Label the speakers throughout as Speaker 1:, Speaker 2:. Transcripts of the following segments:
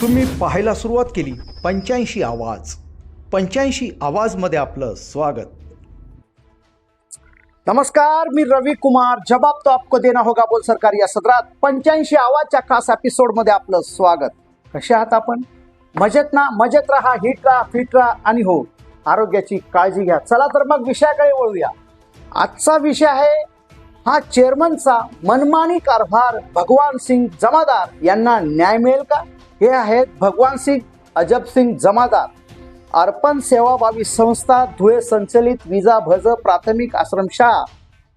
Speaker 1: तुम्ही पाहायला सुरुवात केली. पंच्याऐंशी आवाज. पंच्याऐंशी आवाजमध्ये आपलं स्वागत.
Speaker 2: नमस्कार मी रवी कुमार. जबाब तो आपको देना होगा बोल सरकार या सदरात. पंच्याऐंशी आवाजच्या खास एपिसोडमध्ये आपलं स्वागत. कसे आहात आपण? मजेत ना? मजेत राहा हिट राहा फिट राहा आणि हो आरोग्याची काळजी घ्या. चला तर मग विषयाकडे वळूया. आजचा विषय आहे हा चेअरमनचा मनमानी कारभार भगवान सिंग जमादार यांना न्याय मिळेल का? हे आहेत भगवान सिंग अजब सिंग जमादार. अर्पण सेवाभावी संस्था धुळे संचलित विजा भज प्राथमिक आश्रमशाळा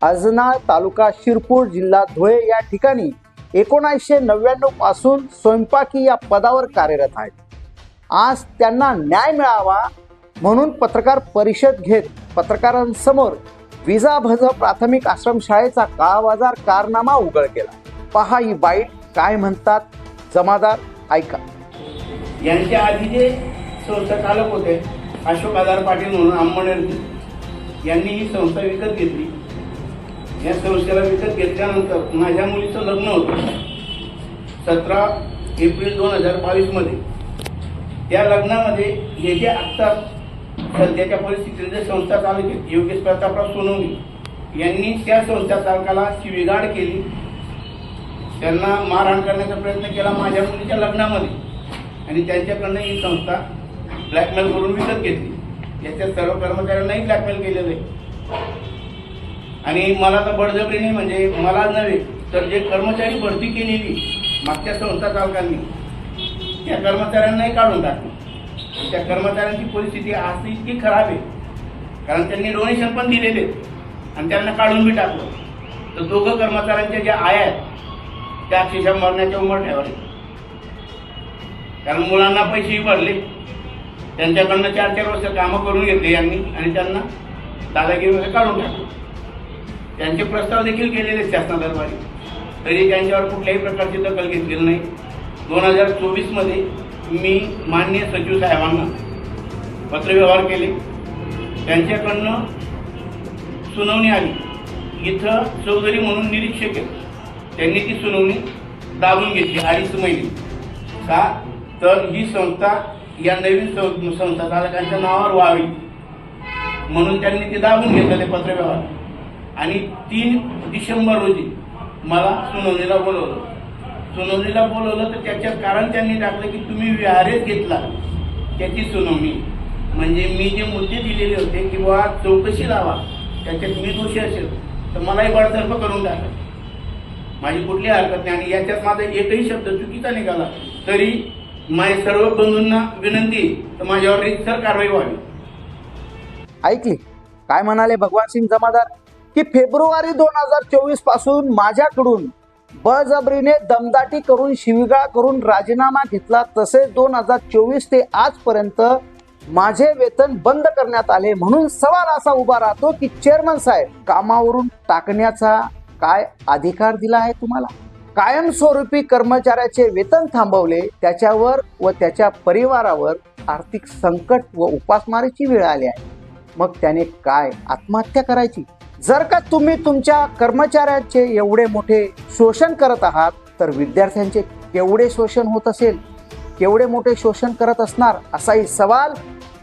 Speaker 2: अजनाळ तालुका शिरपूर जिल्हा धुळे या ठिकाणी एकोणीसशे नव्याण्णवपासून स्वयंपाकी या पदावर कार्यरत आहेत. आज त्यांना न्याय मिळावा म्हणून पत्रकार परिषद घेत पत्रकारांसमोर विजा भज प्राथमिक आश्रमशाळेचा काळाबाजार कारनामा उघड केला. पहा ही बाईट काय म्हणतात जमादार. ऐका.
Speaker 3: यांच्या आधी जे संस्थाचालक होते अशोक आधार पाटील म्हणून आंबणेर यांनी ही संस्था विकत घेतली. या संस्थेला विकत घेतल्यानंतर माझ्या मुलीचं लग्न होतं. सतरा एप्रिल दोन हजार बावीसमध्ये त्या लग्नामध्ये हे जे आत्ता सध्याच्या परिस्थितीत जे संस्था चालक आहेत योगेश प्रतापराव सोनवणी यांनी त्या संस्था चालकाला शिविगाड केली. त्यांना मारहाण करण्याचा प्रयत्न केला माझ्या मुलीच्या लग्नामध्ये. आणि त्यांच्याकडनं ही संस्था ब्लॅकमेल करून विकत घेतली. याच्यात सर्व कर्मचाऱ्यांनाही ब्लॅकमेल केलेलं आहे. आणि मला तर बळजबरीने म्हणजे मला नव्हे तर जे कर्मचारी भरती केलेली मागच्या संस्था चालकांनी त्या कर्मचाऱ्यांनाही काढून टाकलं. त्या कर्मचाऱ्यांची परिस्थिती आज इतकी खराब आहे कारण त्यांनी डोनेशन पण दिलेले आणि त्यांना काढून बी टाकलं. तर दोघं कर्मचाऱ्यांच्या ज्या आया आहेत त्या अक्षरशः मरण्याच्या उमर आहेत कारण मुलांना पैसेही भरले. त्यांच्याकडनं चार चार वर्ष कामं करून घेतली यांनी आणि त्यांना दादागिरीमध्ये काढून टाकले. त्यांचे प्रस्ताव देखील केलेले शासनादरबारी तरी त्यांच्यावर कुठल्याही प्रकारची दखल घेतलेली नाही. दोन हजार चोवीसमध्ये मी मान्य सचिव साहेबांना पत्रव्यवहार केले. त्यांच्याकडनं सुनावणी आली. इथं चौधरी म्हणून निरीक्षक आहे त्यांनी ती सुनावणी दाबून घेतली अडीच महिने. का? तर ही संस्था या नवीन सं- संस्था चालकांच्या नावावर व्हावी. म्हणून त्यांनी ते दाबून घेतलं पत्रव्यवहार आणि तीन डिसेंबर रोजी मला सुनावणीला बोलवलं. सुनावणीला बोलवलं तर त्याच्यात कारण त्यांनी टाकलं की तुम्ही विहारेच घेतला त्याची सुनावणी. म्हणजे मी जे मुद्दे दिलेले होते किंवा चौकशी लावा त्याच्यात मी दोषी असेल तर मलाही बडतर्फ करून टाकलं माझी कुठली हरकत नाही. आणि याच्यात माझा एकही शब्द चुकीचा निघाला. तरी माझ्या सर्व बंधूंना विनंती तर माझ्यावर रितसर कारवाई व्हावी.
Speaker 2: ऐकली? काय म्हणाले भगवान सिंग जमादार? की फेब्रुवारी दोन हजार चोवीसपासून माझ्याकडून बळजबरीने दमदाटी करून शिवीगाळ करून राजीनामा घेतला. तसेच दोन हजार चोवीस ते आजपर्यंत माझे वेतन बंद करण्यात आले. म्हणून सवाल असा उभा राहतो की चेअरमन साहेब कामावरून टाकण्याचा काय अधिकार दिला आहे तुम्हाला? कायमस्वरूपी कर्मचाऱ्याचे वेतन थांबवले त्याच्यावर व त्याच्या परिवारावर आर्थिक संकट व उपासमारीची वेळ आली आहे. मग त्याने काय आत्महत्या करायची? जर का तुम्ही तुमच्या कर्मचाऱ्यांचे एवढे मोठे शोषण करत आहात तर विद्यार्थ्यांचे केवढे शोषण होत असेल? केवढे मोठे शोषण करत असणार? असाही सवाल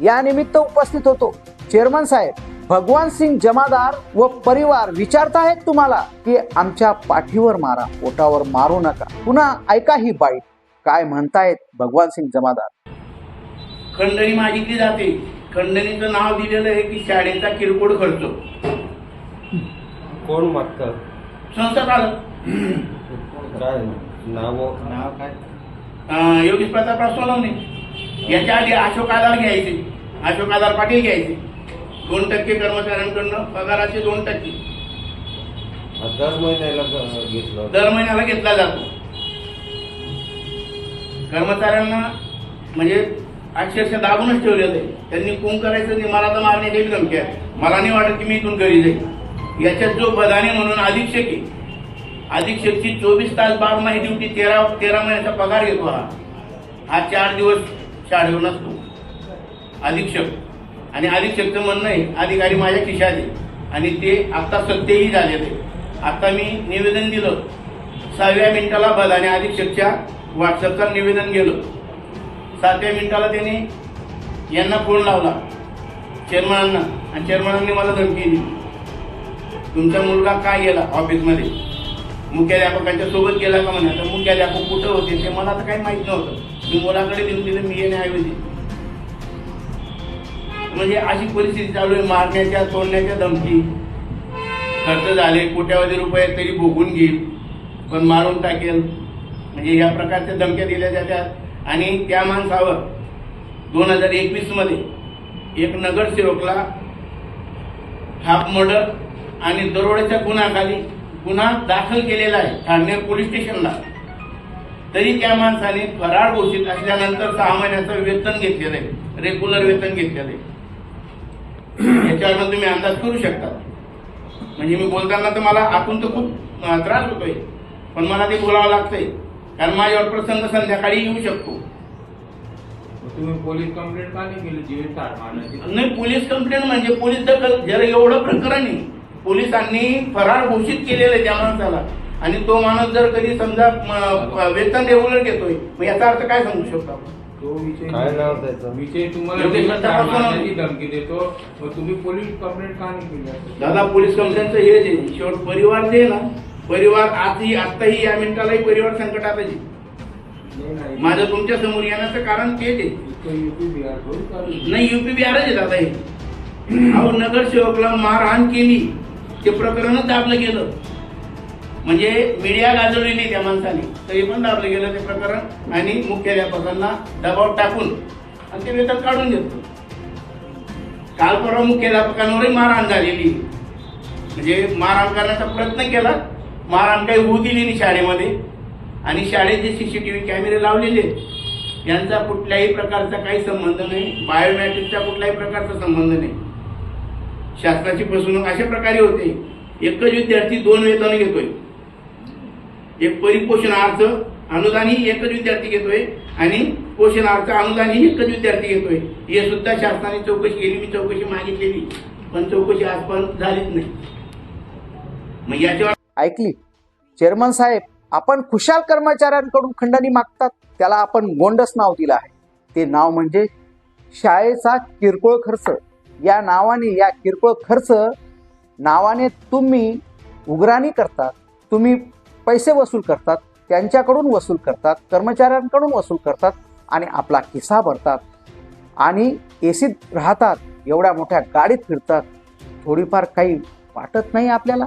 Speaker 2: यानिमित्त उपस्थित होतो. चेअरमन साहेब भगवान सिंग जमादार व परिवार विचारताहेत तुम्हाला की आमच्या पाठीवर मारा पोटावर मारू नका. पुन्हा ऐका ही बाईट काय म्हणतायत भगवान सिंग जमादार?
Speaker 3: खंडणी मागितली जाते. खंडणीचं नाव दिलेलं आहे की शाळेचा किरकोळ खर्च.
Speaker 4: कोण मागतं
Speaker 3: संस्था चालक
Speaker 4: काय? नाव?
Speaker 3: अं, योगेश प्रतापराव सोनवणे. याच्या आधी अशोक आधार घ्यायचे. अशोक आधार पाटील घ्यायचे. दोन टक्के कर्मचाऱ्यांकडनं पगाराचे दोन टक्के.
Speaker 4: दर महिन्याला घेतलं
Speaker 3: दर महिन्याला घेतला जातो. कर्मचाऱ्यांना म्हणजे अक्षरशः दाबूनच ठेवलेलं आहे. त्यांनी कोण करायचं नाही मला तर मारण्याची धमकी आहे. मला नाही वाटत की मी इथून घरी जाईल याच्यात जो बदाने म्हणून अधीक्षक आहे अधीक्षकची चोवीस तास बार माही ड्युटी तेरा तेरा महिन्याचा पगार घेतो हा. हा चार दिवस शाळेवर नसतो अधीक्षक. आणि अधीक्षकचं म्हणणं आहे अधिकारी माझ्या खिशात आहे. आणि ते आत्ता सत्यही झालेले आता मी निवेदन दिलं. सहाव्या मिनिटाला आणि अधीक्षकच्या व्हॉट्सअपचा निवेदन गेलं. सातव्या मिनिटाला त्याने यांना फोन लावला. चेअरमनांना. आणि चेअरमनांनी मला धमकी दिली. तुमचा मुलगा काय गेला ऑफिसमध्ये? मुख्याध्यापकांच्या सोबत गेला का म्हणे? आता मुख्याध्यापक कुठं होते ते मला आता काही माहीत नव्हतं. मी मुलाकडे देऊन दिलं मी येण्याऐवजी. म्हणजे अशी परिस्थिती चालू आहे मारण्याच्या सोडण्याच्या धमकी. खर्च झाले कोट्यावधी रुपये तरी भोगून घेईल पण मारून टाकेल. म्हणजे या प्रकारच्या धमक्या दिल्या जातात. आणि त्या माणसावर दोन हजार एकवीसमध्ये एक नगरसेवकला हाफ मर्डर आणि दरोड्याच्या गुन्ह्याखाली गुन्हा दाखल केलेला आहे ठाणे पोलीस स्टेशनला. तरी त्या माणसाने फरार घोषित असल्यानंतर सहा महिन्याचं वेतन घेतलेलं आहे रेग्युलर वेतन घेतलेलं आहे. याच्यावर तुम्ही अंदाज करू शकता. म्हणजे मी बोलताना तर मला आतून तर खूप त्रास होतोय. पण मला ते बोलावं लागतंय. कारण माझ्यावर प्रसंग संध्याकाळी येऊ शकतो.
Speaker 4: तुम्ही पोलीस कंप्लेंट का नाही केली? जीवित
Speaker 3: नाही पोलीस कंप्लेंट म्हणजे पोलीस दखल जर एवढं प्रकरण आहे पोलिसांनी फरार घोषित केलेलं आहे त्या माणसाला. आणि तो माणूस जर कधी समजा वेतन रेग्युलर घेतोय मग याचा अर्थ काय सांगू शकतो आपण?
Speaker 4: तो विषय
Speaker 5: काय नाव त्याचं?
Speaker 4: विषय तुम्हाला मारण्याची धमकी देतो. मग तुम्ही पोलीस कंप्लेंट का नाही केली?
Speaker 3: दादा पोलीस कंप्लेंटचं हेच आहे. शेवट परिवार जे आहे ना. परिवार आजही आत्ताही या मिनिटालाही परिवार संकटातच आहे.
Speaker 4: नाही, नाही.
Speaker 3: माझं तुमच्यासमोर येण्याचं कारण तेच आहे.
Speaker 4: इथं बिहार थोडी चालू आहे.
Speaker 3: नाही युपी बिहारच आहे दादा हे. अहो नगरसेवकला मारहाण केली. ते प्रकरणच दाबलं गेलं म्हणजे मीडिया गाजवलेली त्या माणसाने. तरी पण दाबलं गेलं ते प्रकरण आणि मुख्याध्यापकांना दबाव टाकून आणि ते वेतन काढून घेतो काल परवा मुख्याध्यापकांवरही मारहाण झालेली. म्हणजे मारहाण करण्याचा प्रयत्न केला. मारहाण काही होऊ दिली नाही शाळेमध्ये. आणि शाळेत जे सीसीटीव्ही कॅमेरे लावलेले आहेत, यांचा कुठल्याही प्रकारचा काही संबंध नाही. बायोमॅट्रिकचा कुठल्याही प्रकारचा संबंध नाही. शासनाची फसवणूक अशा प्रकारे होते. एकच विद्यार्थी दोन वेतन घेतोय. एक परिपोषणार्थ अनुदानही एकच विद्यार्थी घेतोय आणि पोषणार्थ अनुदानही एकच विद्यार्थी घेतोय. हे सुद्धा शासनाने चौकशी केली मी चौकशी मागितलेली पण चौकशी आजपर्यंत झालीच नाही. मग याच्यावर
Speaker 2: ऐकली? चेअरमन साहेब आपण खुशाल कर्मचाऱ्यांकडून खंडणी मागतात त्याला आपण गोंडस नाव दिलं आहे. ते नाव म्हणजे शाळेचा किरकोळ खर्च. या नावाने या किरकोळ खर्च नावाने तुम्ही उघराणी करतात तुम्ही पैसे वसूल करतात त्यांच्याकडून वसूल करतात कर्मचाऱ्यांकडून वसूल करतात आणि आपला किस्सा भरतात. आणि एसीत राहतात एवढ्या मोठ्या गाडीत फिरतात. थोडीफार काही वाटत नाही आपल्याला.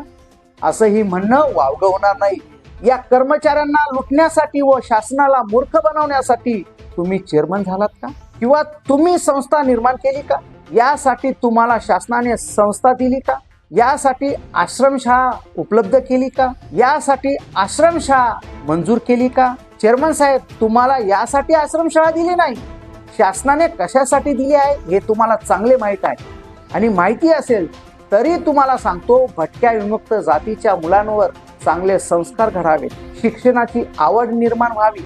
Speaker 2: असंही म्हणणं वावगं होणार नाही. या कर्मचाऱ्यांना लुटण्यासाठी व शासनाला मूर्ख बनवण्यासाठी तुम्ही चेअरमन झालात का? किंवा तुम्ही संस्था निर्माण केली का? यासाठी तुम्हाला शासनाने संस्था दिली का? यासाठी आश्रमशाळा उपलब्ध केली का? यासाठी आश्रमशाळा मंजूर केली का? चेअरमन साहेब तुम्हाला यासाठी आश्रमशाळा दिली नाही. शासनाने कशासाठी दिली आहे हे तुम्हाला चांगले माहीत आहे. आणि माहिती असेल तरी तुम्हाला सांगतो भटक्या विमुक्त जातीच्या मुलांवर चांगले संस्कार घडावेत शिक्षणाची आवड निर्माण व्हावी.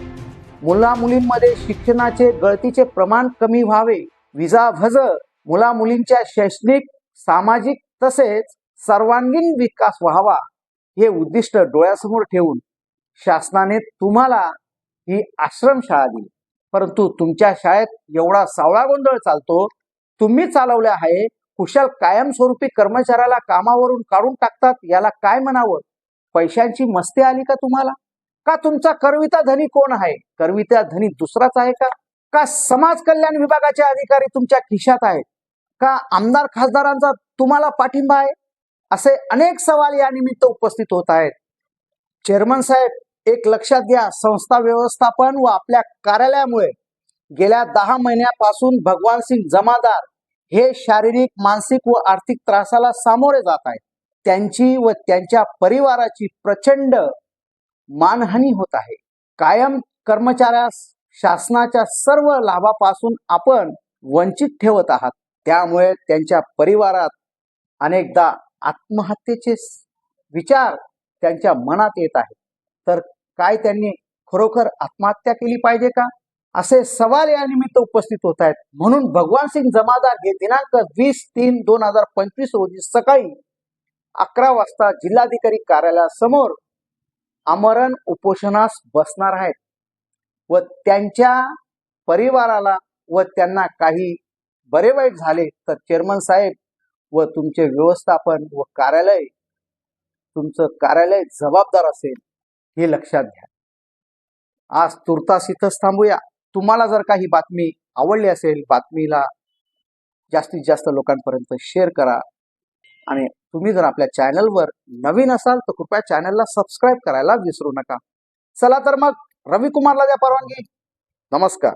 Speaker 2: मुला मुलींमध्ये शिक्षणाचे गळतीचे प्रमाण कमी व्हावे. विजाभज मुला मुलींच्या शैक्षणिक सामाजिक तसेच सर्वांगीण विकास व्हावा हे उद्दिष्ट डोळ्यासमोर ठेवून शासनाने तुम्हाला ही आश्रमशाळा दिली. परंतु तुमच्या शाळेत एवढा सावळा गोंधळ चालतो तुम्ही चालवले आहे कुशल कायमस्वरूपी कर्मचाऱ्याला कामावरून काढून टाकतात याला काय म्हणावं? पैशांची मस्ती आली का तुम्हाला? का तुमचा करविता धनी कोण आहे? करविता धनी दुसराच आहे का? का समाज कल्याण विभागाचे अधिकारी तुमच्या खिशात आहेत? का आमदार खासदारांचा तुम्हाला पाठिंबा आहे? असे अनेक सवाल या निमित्त उपस्थित होत आहेत. चेअरमन साहेब एक लक्षात घ्या संस्था व्यवस्थापन व आपल्या कार्यालयामुळे गेल्या दहा महिन्यापासून भगवान सिंग जमादार हे शारीरिक मानसिक व आर्थिक त्रासाला सामोरे जात आहेत. त्यांची व त्यांच्या परिवाराची प्रचंड मानहानी होत आहे. कायम कर्मचाऱ्यास शासनाच्या सर्व लाभापासून आपण वंचित ठेवत आहात. त्यामुळे त्यांच्या परिवारात अनेकदा आत्महत्येचे विचार त्यांच्या मनात येत आहेत. तर काय त्यांनी खरोखर आत्महत्या केली पाहिजे का? असे सवाल या निमित्त उपस्थित होत आहेत. म्हणून भगवान सिंग जमादार हे दिनांक वीस तीन दोन हजार पंचवीस रोजी सकाळी अकरा वाजता जिल्हाधिकारी कार्यालयासमोर आमरण उपोषणास बसणार आहेत व त्यांच्या परिवाराला व त्यांना काही बरे वाईट झाले तर चेअरमन साहेब व तुमचे व्यवस्थापन व कार्यालय तुमचं कार्यालय जबाबदार असेल हे लक्षात घ्या. आज तुर्तास इथंच थांबूया. तुम्हाला जर काही बातमी आवडली असेल बातमीला जास्तीत जास्त लोकांपर्यंत शेअर करा. आणि तुम्ही जर आपल्या चॅनलवर नवीन असाल तर कृपया चॅनलला सबस्क्राईब करायला विसरू नका. चला तर मग रवी कुमारला द्या परवानगी. नमस्कार.